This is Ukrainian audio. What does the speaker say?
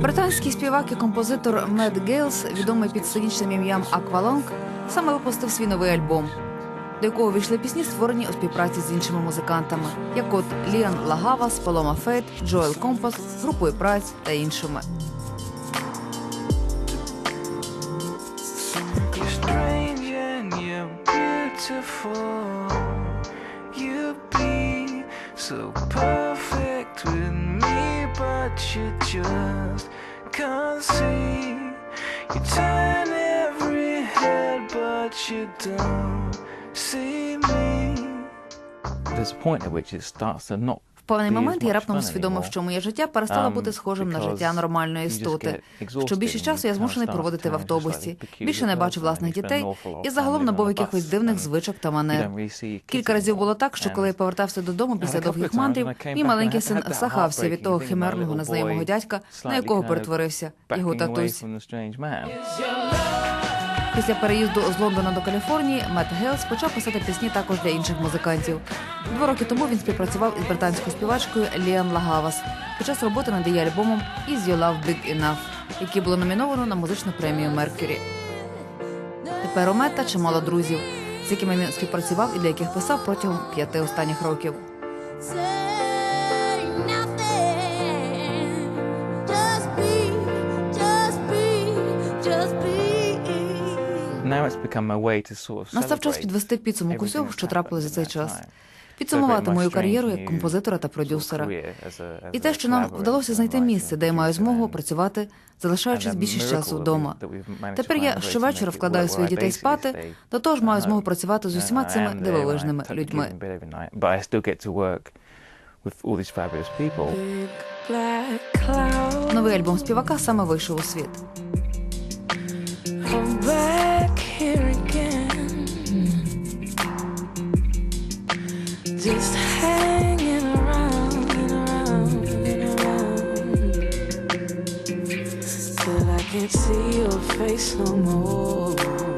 Британський співак і композитор Мед Гейлс, відомий під сценічним ім'ям Аквалонг, саме випустив свій новий альбом, до якого війшли пісні, створені у співпраці з іншими музикантами, як от Ліан Лагавас, Палома Фейт, Джоел Компас, групою Прайс та іншими. So perfect with but you just can't see. You turn every head, but you don't see me. there's a point at which it starts to not певний момент я раптом усвідомив, що моє життя перестало Um, бути схожим на життя нормальної істоти. Що більше часу я змушений проводити в автобусі. Більше не бачу власних дітей і загалом набув якихось дивних звичок та манер. Кілька разів було так, що коли я повертався додому після довгих мандрів, мій маленький син сахався від того химерного незнайомого дядька, на якого перетворився його татусь. Після переїзду з Лондона до Каліфорнії Мет Гейлс почав писати пісні також для інших музикантів. Два роки тому він співпрацював із британською співачкою Ліан Лагавас під час роботи над її альбомом «Is Your Love Big Enough», який було номіновано на музичну премію Меркюрі. Тепер у Мета чимало друзів, з якими він співпрацював і для яких писав протягом п'яти останніх років. Just be, just be, just be. Настав час підвести підсумок усього, що трапилось за цей час. time. Підсумувати мою кар'єру як композитора та продюсера. І as те, a що нам вдалося and знайти місце, де я маю producer змогу and- працювати, залишаючись більшість часу вдома. Тепер to я щовечора вкладаю своїх where I дітей спати, до того ж маю at змогу home. працювати з усіма цими дивовижними людьми. give in bed every night, but I still get to work with all these fabulous people. Big black cloud. Новий альбом співака саме вийшов у світ. Just hanging around and around and around. Till I can't see your face no more.